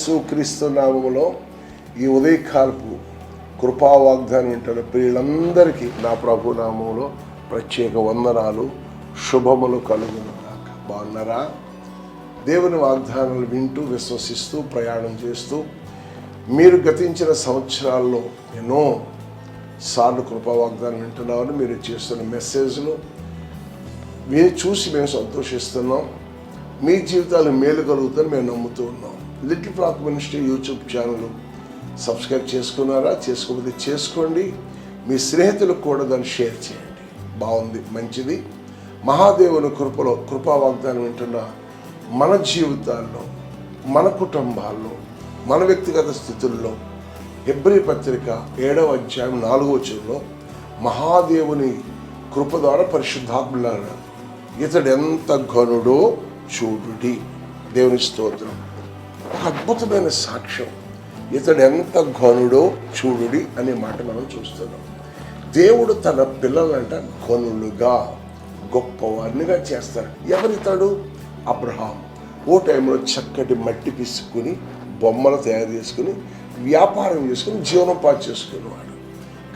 యేసు క్రీస్తు నామములో ఈ ఉదయకాలపు కృపా వాగ్దానం వింటున్న ప్రియులందరికీ నా ప్రభు నామంలో ప్రత్యేక వందనాలు శుభములు కలుగును బాగున్నారా? దేవుని వాగ్దానాలు వింటూ విశ్వసిస్తూ ప్రయాణం చేస్తూ మీరు గతించిన సంవత్సరాల్లో ఎన్నో సార్లు కృపా వాగ్దానం వింటున్నామని మీరు చేస్తున్న మెసేజ్లు మీరు చూసి మేము సంతోషిస్తున్నాం. మీ జీవితాలు మేలు కలుగుతుందని మేము నమ్ముతూ ఉన్నాం. Little flock ministry YouTube channel subscribe చేసుకున్నారా? చేసుకోకపోతే చేసుకోండి. మీ స్నేహితులకు కూడా దాన్ని షేర్ చేయండి. బాగుంది మంచిది. మహాదేవుని కృపలో కృపా వాగ్దానం వింటున్న మన జీవితాల్లో మన కుటుంబాల్లో మన వ్యక్తిగత స్థితుల్లో ఎబ్రి పత్రిక ఏడవ అధ్యాయం నాలుగవ వచనంలో మహాదేవుని కృప ద్వారా పరిశుద్ధాత్మలాడు ఇతడు ఎంత ఘనుడో చూడుడి. దేవుని స్తోత్రం. ఒక అద్భుతమైన సాక్ష్యం. ఇతడు ఎంత ఘనుడో చూడుడి అనే మాట మనం చూస్తున్నాం. దేవుడు తన పిల్లలంట ఘనులుగా గొప్పవారినిగా చేస్తారు. ఎవరితాడు? అబ్రహాం. ఓ టైంలో చక్కటి మట్టి పిసుకుని బొమ్మలు తయారు చేసుకుని వ్యాపారం చేసుకుని జీవనోపాధి చేసుకునేవాడు.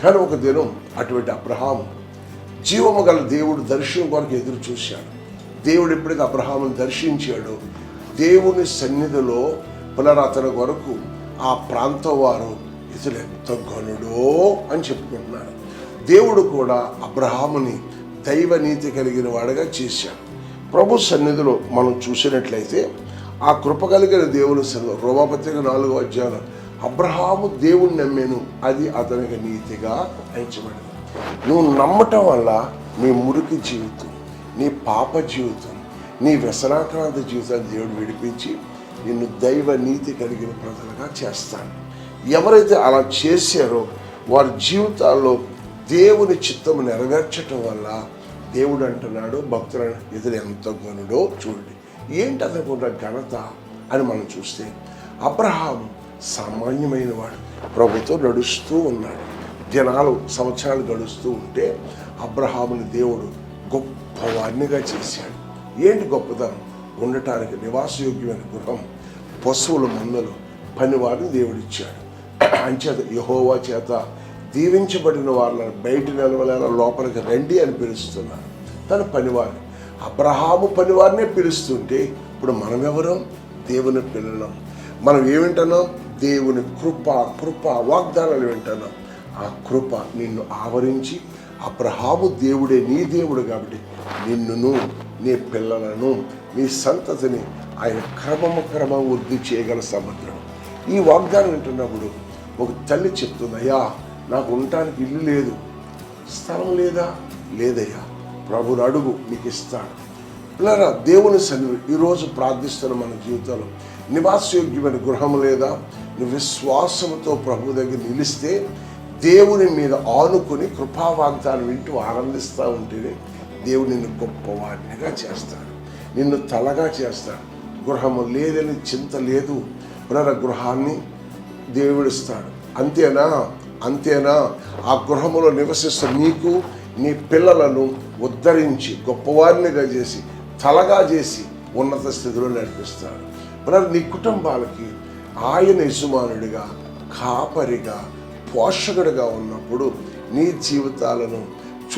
కానీ ఒక దినం అటువంటి అబ్రహాం జీవము గల దేవుడు దర్శనం కొరకు ఎదురు చూశాడు. దేవుడు ఎప్పుడైతే అబ్రహామును దర్శించాడో. దేవుని సన్నిధిలో పునరాతన కొరకు ఆ ప్రాంతం వారు ఇతడు ఎంత ఘనుడో అని చెప్పుకుంటున్నారు. దేవుడు కూడా అబ్రహాముని దైవ నీతి కలిగిన వాడుగా చేశాడు. ప్రభు సన్నిధిలో మనం చూసినట్లయితే ఆ కృప కలిగిన దేవుని సన్నిధి రోమపత్రిక నాలుగో అధ్యాయం అబ్రహాము దేవుణ్ణి నమ్మేను అది అతనికి నీతిగా ఎంచబడింది. నువ్వు నమ్మటం వల్ల నీ మురికి జీవితం నీ పాప జీవితం నీ వ్యసనాక్రాంత జీవితాన్ని దేవుడు విడిపించి నిన్ను దైవ నీతి కలిగిన ప్రజలుగా చేస్తాడు. ఎవరైతే అలా చేశారో వారి జీవితాల్లో దేవుని చిత్తము నెరవేర్చటం వల్ల దేవుడు అంటున్నాడు భక్తుల ఎదురు ఎంత గనుడో చూడండి. ఏంటి అతనుకున్న ఘనత అని మనం చూస్తే అబ్రహాం సామాన్యమైన వాడు. ప్రభుత్వం నడుస్తూ ఉన్నాడు. దినాలు సంవత్సరాలు గడుస్తూ ఉంటే అబ్రహాముని దేవుడు గొప్పవాడినిగా చేశాడు. ఏంటి గొప్పతనం? ఉండటానికి నివాసయోగ్యమైన గృహం పశువుల మందలు పనివారిని దేవుడిచ్చాడు. అంచేత యహోవా చేత దీవించబడిన వాళ్ళని బయట నిలవలేన లోపలికి రండి అని పిలుస్తున్నారు. తన పనివారిని అబ్రహాము పనివారినే పిలుస్తుంటే ఇప్పుడు మనమెవరం? దేవుని పిల్లలం. మనం ఏమింటున్నాం? దేవుని కృప కృప వాగ్దానాలు వింటున్నాం. ఆ కృప నిన్ను ఆవరించి అబ్రహాము దేవుడే నీ దేవుడు కాబట్టి నిన్నును నీ పిల్లలను నీ సంతతిని ఆయన క్రమము క్రమం వృద్ధి చేయగల సమర్థుడు ఈ వాగ్దానం వింటున్నప్పుడు ఒక తల్లి చెప్తుందయ్యా నాకు ఉండటానికి ఇల్లు లేదు. స్థలం లేదా? లేదయ్యా ప్రభుని అడుగు నీకు ఇస్తాడు పిల్లరా దేవుని సన్నిధి ఈరోజు ప్రార్థిస్తున్న మన జీవితంలో నివాసయోగ్యమైన గృహం లేదా నువ్వు విశ్వాసంతో ప్రభు దగ్గర నిలిస్తే దేవుని మీద ఆనుకుని కృపా వాగ్దానం వింటూ ఆనందిస్తూ ఉంటేనే దేవుడు నిన్ను గొప్పవాడినిగా చేస్తాడు. నిన్ను తలగా చేస్తాడు. గృహము లేదని చింత లేదు. పునర గృహాన్ని దేవుడిస్తాడు. అంతేనా? అంతేనా? ఆ గృహములో నివసిస్తున్న నీకు నీ పిల్లలను ఉద్ధరించి గొప్పవారినిగా చేసి తలగా చేసి ఉన్నత స్థితిలో నడిపిస్తాడు. మరి నీ కుటుంబాలకి ఆయన యజమానుడిగా కాపరిగా పోషకుడిగా ఉన్నప్పుడు నీ జీవితాలను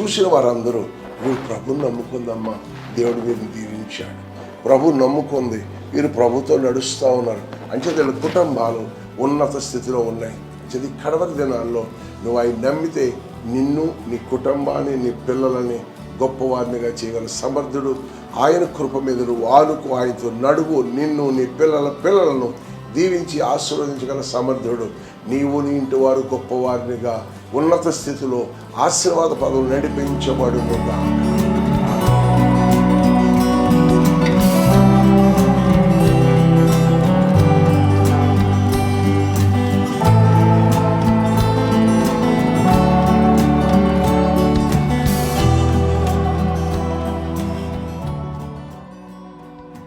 చూసిన వారందరూ నువ్వు ప్రభు నమ్ముకుందమ్మా దేవుడు వీరిని దీవించాడు. ప్రభు నమ్ముకుంది వీరు ప్రభుతో నడుస్తూ ఉన్నారు. అంటే వీళ్ళ కుటుంబాలు ఉన్నత స్థితిలో ఉన్నాయి. ఇది కడవరి దినాల్లో నువ్వు ఆయన నమ్మితే నిన్ను నీ కుటుంబాన్ని నీ పిల్లలని గొప్పవారినిగా చేయగల సమర్థుడు. ఆయన కృప మీద నువ్వు ఆనుకు ఆయనతో నడువు. నిన్ను నీ పిల్లల పిల్లలను దీవించి ఆశీర్వదించగల సమర్థుడు. నీవు నీ ఇంటి వారు గొప్పవారినిగా ఉన్నత స్థితిలో ఆశీర్వాద పదవులు నడిపించబడునుగా